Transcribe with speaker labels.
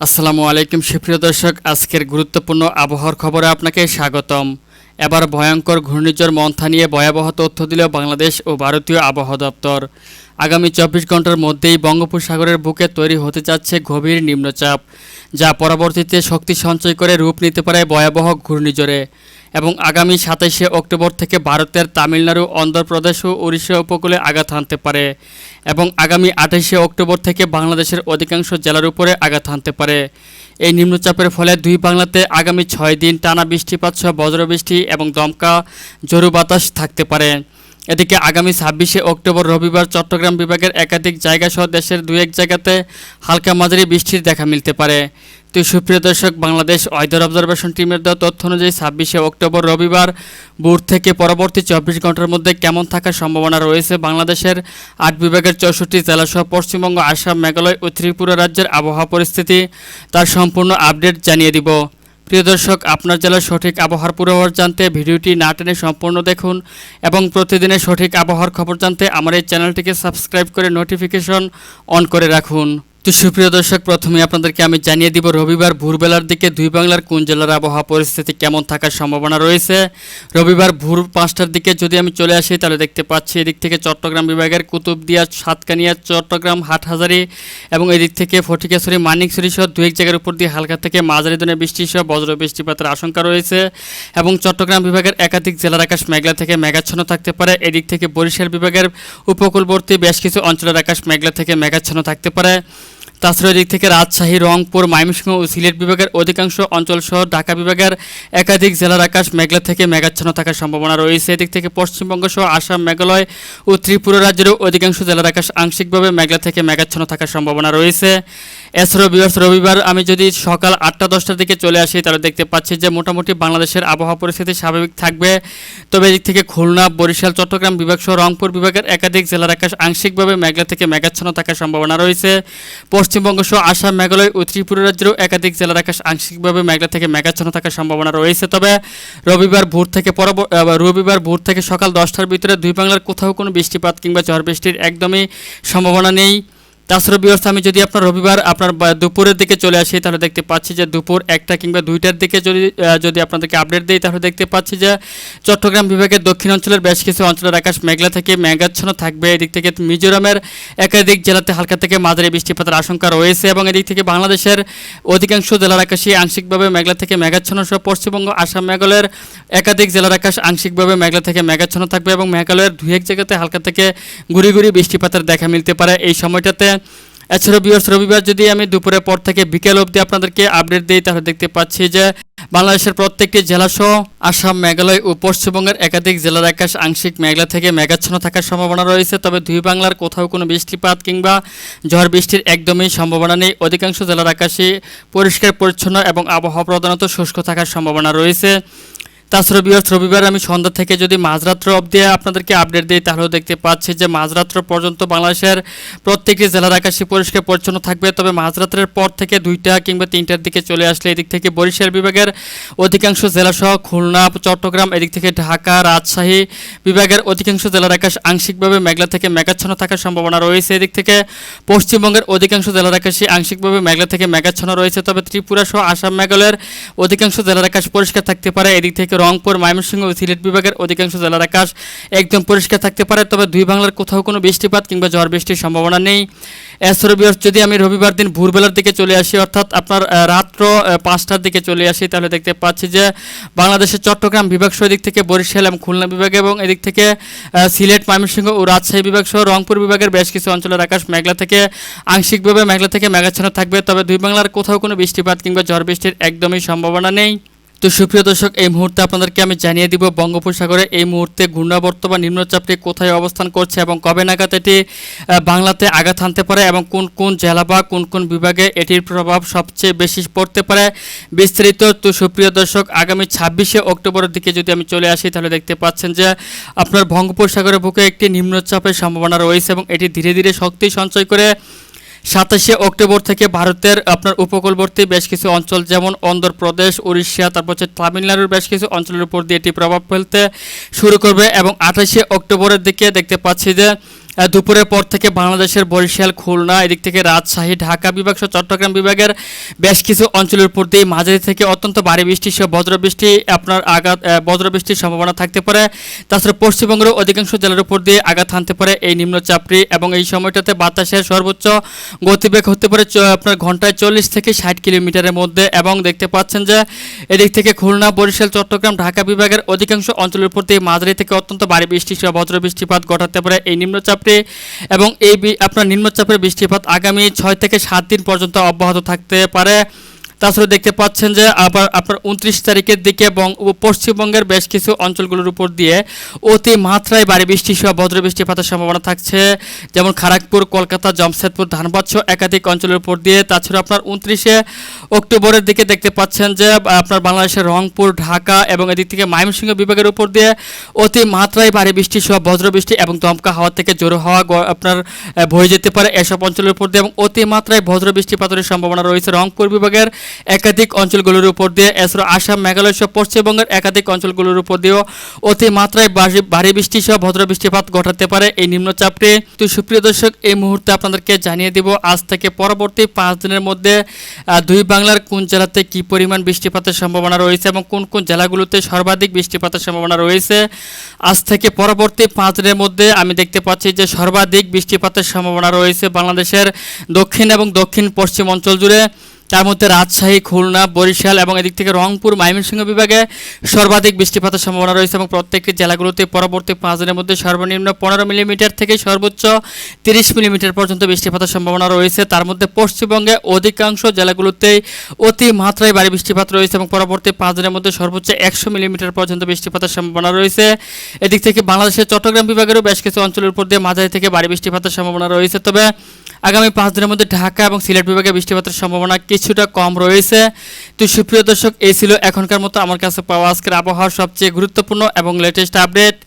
Speaker 1: আসসালামু আলাইকুম, সুপ্রিয় দর্শক। আজকের গুরুত্বপূর্ণ আবহাওয়ার খবরে আপনাকে স্বাগতম। এবার ভয়ঙ্কর ঘূর্ণিঝড় মন্থা নিয়ে ভয়াবহ তথ্য দিল বাংলাদেশ ও ভারতীয় আবহাওয়া দপ্তর। আগামী চব্বিশ ঘণ্টার মধ্যেই বঙ্গোপসাগরের বুকে তৈরি হতে যাচ্ছে গভীর নিম্নচাপ, যা পরবর্তীতে শক্তি সঞ্চয় করে রূপ নিতে পারে ভয়াবহ ঘূর্ণিঝড়ে। এবং আগামী সাতাইশে অক্টোবর থেকে ভারতের তামিলনাড়ু, অন্ধ্রপ্রদেশ ও উড়িষ্যা উপকূলে আঘাত হানতে পারে এবং আগামী আঠাশে অক্টোবর থেকে বাংলাদেশের অধিকাংশ জেলার উপরে আঘাত হানতে পারে। এই নিম্নচাপের ফলে দুই বাংলাতে আগামী ছয় দিন টানা বৃষ্টিপাত সহ বজ্রবৃষ্টি এবং দমকা জরু বাতাস থাকতে পারে। এদিকে আগামী ছাব্বিশে অক্টোবর রবিবার চট্টগ্রাম বিভাগের একাধিক জায়গা সহ দেশের দু এক জায়গাতে হালকা মাঝারি বৃষ্টির দেখা মিলতে পারে। তো সুপ্রিয় দর্শক, বাংলাদেশ ওয়েদার অবজারভেশন টিমের দেওয়া তথ্য অনুযায়ী ছাব্বিশে অক্টোবর রবিবার ভোর থেকে পরবর্তী চব্বিশ ঘণ্টার মধ্যে কেমন থাকার সম্ভাবনা রয়েছে বাংলাদেশের আট বিভাগের চৌষট্টি জেলাসহ পশ্চিমবঙ্গ, আসাম, মেঘালয় ও ত্রিপুরা রাজ্যের আবহাওয়া পরিস্থিতি তার সম্পূর্ণ আপডেট জানিয়ে দিব। প্রিয় দর্শক, আপনার জেলার সঠিক আবহাওয়ার পূর্বাভাস জানতে ভিডিওটি না টেনে সম্পূর্ণ দেখুন এবং প্রতিদিনের সঠিক আবহাওয়ার খবর জানতে আমার এই চ্যানেলটিকে সাবস্ক্রাইব করে নোটিফিকেশন অন করে রাখুন। তো সুপ্রিয় দর্শক প্রথমে আপনাদেরকে আমি জানিয়ে দিব, রবিবার ভোরবেলার দিকে দুই বাংলার কোন জেলার আবহাওয়া পরিস্থিতি কেমন থাকার সম্ভাবনা রয়েছে। রবিবার ভোর পাঁচটার দিকে যদি আমি চলে আসি, তাহলে দেখতে পাচ্ছি এদিক থেকে চট্টগ্রাম বিভাগের কুতুবদিয়া, সাতকানিয়া, চট্টগ্রাম, হাটহাজারি এবং এদিক থেকে ফটিকেশ্বরী, মানিকছড়ি সহ দু এক জায়গার উপর দিয়ে হালকা থেকে মাঝারি ধরনের বৃষ্টি সহ বজ্র বৃষ্টিপাতের আশঙ্কা রয়েছে এবং চট্টগ্রাম বিভাগের একাধিক জেলার আকাশ মেঘলা থেকে মেঘাচ্ছন্ন থাকতে পারে। এদিক থেকে বরিশাল বিভাগের উপকূলবর্তী বেশ কিছু অঞ্চলের আকাশ মেঘলা থেকে মেঘাচ্ছন্ন থাকতে পারে। তাছাড়া দিক থেকে রাজশাহী, রংপুর, ময়মনসিংহ ও সিলেট বিভাগের অধিকাংশ অঞ্চল সহ ঢাকা বিভাগের একাধিক জেলার আকাশ মেঘলা থেকে মেঘাচ্ছন্ন থাকার সম্ভাবনা রয়েছে। এদিক থেকে পশ্চিমবঙ্গ সহ আসাম, মেঘালয় ও ত্রিপুরা রাজ্যেরও অধিকাংশ জেলার আকাশ আংশিকভাবে মেঘলা থেকে মেঘাচ্ছন্ন থাকার সম্ভাবনা রয়েছে। এছাড়াও বিভার্স রবিবার আমি যদি সকাল আটটা, দশটার দিকে চলে আসি, তাহলে দেখতে পাচ্ছি যে মোটামুটি বাংলাদেশের আবহাওয়া পরিস্থিতি স্বাভাবিক থাকবে। তবে এদিক থেকে খুলনা, বরিশাল, চট্টগ্রাম বিভাগ সহ রংপুর বিভাগের একাধিক জেলার আকাশ আংশিকভাবে মেঘলা থেকে মেঘাচ্ছন্ন থাকার সম্ভাবনা রয়েছে। পশ্চিমবঙ্গ সহ আসাম, মেঘালয় ও ত্রিপুরা রাজ্যেরও একাধিক জেলার আকাশ আংশিকভাবে মেঘলা থেকে মেঘাচ্ছন্ন থাকার সম্ভাবনা রয়েছে। তবে রবিবার ভোর থেকে পরব রবিবার ভোর থেকে সকাল দশটার ভিতরে দুই বাংলার কোথাও কোনো বৃষ্টিপাত কিংবা ঝড় বৃষ্টির একদমই সম্ভাবনা নেই। তাছাড়া ব্যবস্থা, আমি যদি আপনার রবিবার আপনার দুপুরের দিকে চলে আসি, তাহলে দেখতে পাচ্ছি যে দুপুর একটা কিংবা দুইটার দিকে যদি যদি আপনাদেরকে আপডেট দিই, তাহলে দেখতে পাচ্ছি যে চট্টগ্রাম বিভাগের দক্ষিণ অঞ্চলের বেশ কিছু অঞ্চলের আকাশ মেঘলা থেকে মেঘাচ্ছন্ন থাকবে। এদিক থেকে মিজোরামের একাধিক জেলাতে হালকা থেকে মাঝারি বৃষ্টিপাতের আশঙ্কা রয়েছে এবং এদিক থেকে বাংলাদেশের অধিকাংশ জেলার আকাশই আংশিকভাবে মেঘলা থেকে মেঘাচ্ছন্ন। সহ পশ্চিমবঙ্গ, আসাম, মেঘালয়ের একাধিক জেলার আকাশ আংশিকভাবে মেঘলা থেকে মেঘাচ্ছন্ন থাকবে এবং মেঘালয়ের দুই এক জায়গাতে হালকা থেকে গুড়ি গুড়ি বৃষ্টিপাতের দেখা মিলতে পারে। এই সময়টাতে বিয়স রবিবার যদি আমি দুপুরের পর থেকে বিকেল অবধি আপনাদেরকে আপডেট দিই, তাহলে দেখতে পাচ্ছি যে বাংলাদেশের প্রত্যেকটি জেলাসহ আসাম, মেঘালয় ও পশ্চিমবঙ্গের একাধিক জেলার আকাশ আংশিক মেঘলা থেকে মেঘাচ্ছন্ন থাকার সম্ভাবনা রয়েছে। তবে দুই বাংলার কোথাও কোনো বৃষ্টিপাত কিংবা ঝড় বৃষ্টির একদমই সম্ভাবনা নেই। অধিকাংশ জেলার আকাশে পরিষ্কার, পরিচ্ছন্ন এবং আবহাওয়া প্রধানত শুষ্ক থাকার সম্ভাবনা রয়েছে। তাছাড়া বিয়স রবিবার আমি সন্ধ্যা থেকে যদি মাঝরাত্র অবধি আপনাদেরকে আপডেট দিই, তাহলেও দেখতে পাচ্ছি যে মাঝরাত্র পর্যন্ত বাংলাদেশের প্রত্যেকটি জেলার আকাশে পরিষ্কার পরিচ্ছন্ন থাকবে। তবে মাঝরাত্রের পর থেকে দুইটা কিংবা তিনটার দিকে চলে আসলে এদিক থেকে বরিশাল বিভাগের অধিকাংশ জেলাসহ খুলনা, চট্টগ্রাম, এদিক থেকে ঢাকা, রাজশাহী বিভাগের অধিকাংশ জেলার আকাশ আংশিকভাবে মেঘলা থেকে মেঘাচ্ছন্ন থাকার সম্ভাবনা রয়েছে। এদিক থেকে পশ্চিমবঙ্গের অধিকাংশ জেলার আকাশে আংশিকভাবে মেঘলা থেকে মেঘাচ্ছন্ন রয়েছে। তবে ত্রিপুরা সহ আসাম, মেঘালয়ের অধিকাংশ জেলার আকাশ পরিষ্কার থাকতে পারে। এদিক থেকে রংপুর, ময়মনসিংহ ও সিলেট বিভাগের অধিকাংশ জেলার আকাশ একদম পরিষ্কার থাকতে পারে, তবে দুই বাংলার কোথাও কোনো বৃষ্টিপাত কিংবা ঝড় বৃষ্টির সম্ভাবনা নেই। বিয়ার যদি আমি রবিবার দিন ভোরবেলার দিকে চলে আসি, অর্থাৎ আপনার রাত্র পাঁচটার দিকে চলে আসি, তাহলে দেখতে পাচ্ছি যে বাংলাদেশের চট্টগ্রাম বিভাগ সহ এদিক থেকে বরিশাল এবং খুলনা বিভাগ এবং এদিক থেকে সিলেট, ময়মনসিংহ ও রাজশাহী বিভাগ সহ রংপুর বিভাগের বেশ কিছু অঞ্চলের আকাশ মেঘলা থেকে আংশিকভাবে মেঘলা থেকে মেঘাচ্ছন্ন থাকবে, তবে দুই বাংলার কোথাও কোনো বৃষ্টিপাত কিংবা ঝড় বৃষ্টির একদমই সম্ভাবনা নেই। তো সুপ্রিয় দর্শক, এই মুহূর্তে আপনাদেরকে আমি জানিয়ে দিব বঙ্গোপসাগরে এই মুহূর্তে ঘূর্ণাবর্ত বা নিম্নচাপটি কোথায় অবস্থান করছে এবং কবে নাগাদ এটি বাংলাতে আঘাত হানতে পারে এবং কোন কোন জেলা বা কোন কোন বিভাগে এটির প্রভাব সবচেয়ে বেশি পড়তে পারে বিস্তারিত। তো সুপ্রিয় দর্শক, আগামী ছাব্বিশে অক্টোবরের দিকে যদি আমি চলে আসি, তাহলে দেখতে পাচ্ছেন যে আপনার বঙ্গোপসাগরের বুকে একটি নিম্নচাপের সম্ভাবনা রয়েছে এবং এটি ধীরে ধীরে শক্তি সঞ্চয় করে সাতাশে অক্টোবর থেকে ভারতের আপনার উপকূলবর্তী বেশ কিছু অঞ্চল, যেমন অন্ধ্রপ্রদেশ, উড়িষ্যা, তারপর হচ্ছে তামিলনাড়ুর বেশ কিছু অঞ্চলের উপর দিয়ে এটি প্রভাব ফেলতে শুরু করবে এবং আঠাশে অক্টোবরের দিকে দেখতে পাচ্ছি যে দুপুরের পর থেকে বাংলাদেশের বরিশাল, খুলনা, এদিক থেকে রাজশাহী, ঢাকা বিভাগ সহ চট্টগ্রাম বিভাগের বেশ কিছু অঞ্চলের উপর দিয়ে মাঝারি থেকে অত্যন্ত ভারী বৃষ্টি সহ বজ্রবৃষ্টি আপনার আঘাত বজ্রবৃষ্টির সম্ভাবনা থাকতে পারে। তাছাড়া পশ্চিমবঙ্গের অধিকাংশ জেলার উপর দিয়ে আঘাত হানতে পারে এই নিম্নচাপটি এবং এই সময়টাতে বাতাসের সর্বোচ্চ গতিবেগ হতে পারে আপনার ঘন্টায় চল্লিশ থেকে ষাট কিলোমিটারের মধ্যে এবং দেখতে পাচ্ছেন যে এদিক থেকে খুলনা, বরিশাল, চট্টগ্রাম, ঢাকা বিভাগের অধিকাংশ অঞ্চলের উপর দিয়ে মাঝারি থেকে অত্যন্ত ভারী বৃষ্টি সহ বজ্র বৃষ্টিপাত ঘটাতে পারে এই নিম্নচাপটি এবং এই আপনার নিম্নচাপের বৃষ্টিপাত আগামী ছয় থেকে সাত দিন পর্যন্ত অব্যাহত থাকতে পারে। তাছাড়া দেখতে পাচ্ছেন যে আবার আপনার উনত্রিশ তারিখের দিকে বং- ও পশ্চিমবঙ্গের বেশ কিছু অঞ্চলগুলোর উপর দিয়ে অতি মাত্রায় ভারী বৃষ্টি সহ বজ্র বৃষ্টিপাতের সম্ভাবনা থাকছে। যেমন খড়গপুর কলকাতা, জামশেদপুর ধানবাদ সহ একাধিক অঞ্চলের উপর দিয়ে। তাছাড়া আপনার উনত্রিশে অক্টোবরের দিকে দেখতে পাচ্ছেন যে আপনার বাংলাদেশের রংপুর, ঢাকা এবং এদিক থেকে ময়মনসিংহ বিভাগের উপর দিয়ে অতি মাত্রায় ভারী বৃষ্টি সহ বজ্র বৃষ্টি এবং দমকা হাওয়া থেকে জোরো হওয়া আপনার বয়ে যেতে পারে এসব অঞ্চলের উপর দিয়ে এবং অতি মাত্রায় বজ্র বৃষ্টিপাতের সম্ভাবনা রয়েছে রংপুর বিভাগের। একাধিক অঞ্চলগুলোর উপর দিয়ে এছাড়া আসাম, মেঘালয় সহ পশ্চিমবঙ্গের একাধিক অঞ্চলগুলোর উপর দিয়েও অতি মাত্রায় ভারী- বৃষ্টি সহ বজ্র বৃষ্টিপাত ঘটাতে পারে এই নিম্নচাপটি। তো সুপ্রিয় দর্শক, এই মুহূর্তে আপনাদেরকে জানিয়ে দিব, আজ থেকে পরবর্তী পাঁচ দিনের মধ্যে দুই বাংলার কোন জেলাতে কি পরিমাণ বৃষ্টিপাতের সম্ভাবনা রয়েছে এবং কোন কোন জেলাগুলোতে সর্বাধিক বৃষ্টিপাতের সম্ভাবনা রয়েছে? আজ থেকে পরবর্তী পাঁচ দিনের মধ্যে আমি দেখতে পাচ্ছি যে সর্বাধিক বৃষ্টিপাতের সম্ভাবনা রয়েছে বাংলাদেশের দক্ষিণ এবং দক্ষিণ পশ্চিম অঞ্চল জুড়ে। তার মধ্যে রাজশাহী, খুলনা, বরিশাল এবং এদিক থেকে রংপুর, ময়মনসিংহ বিভাগে সর্বাধিক বৃষ্টিপাতের সম্ভাবনা রয়েছে এবং প্রত্যেকটি জেলাগুলোতে পরবর্তী পাঁচ দিনের মধ্যে সর্বনিম্ন পনেরো মিলিমিটার থেকে সর্বোচ্চ তিরিশ মিলিমিটার পর্যন্ত বৃষ্টিপাতের সম্ভাবনা রয়েছে। তার মধ্যে পশ্চিমবঙ্গে অধিকাংশ জেলাগুলোতেই অতি মাত্রায় ভারী বৃষ্টিপাত রয়েছে এবং পরবর্তী পাঁচ দিনের মধ্যে সর্বোচ্চ একশো মিলিমিটার পর্যন্ত বৃষ্টিপাতের সম্ভাবনা রয়েছে। এদিক থেকে বাংলাদেশের চট্টগ্রাম বিভাগেরও বেশ কিছু অঞ্চলের উপর দিয়ে মাঝারি থেকে ভারী বৃষ্টিপাতের সম্ভাবনা রয়েছে। তবে আগামী পাঁচ দিনের মধ্যে ঢাকা এবং সিলেট বিভাগে বৃষ্টিপাতের সম্ভাবনা কিছুটা কম রয়েছে। তো সুপ্রিয় দর্শক, এই ছিল এখনকার মতো আমার কাছে পাওয়া আজকের আবহাওয়ার সবচেয়ে গুরুত্বপূর্ণ এবং লেটেস্ট আপডেট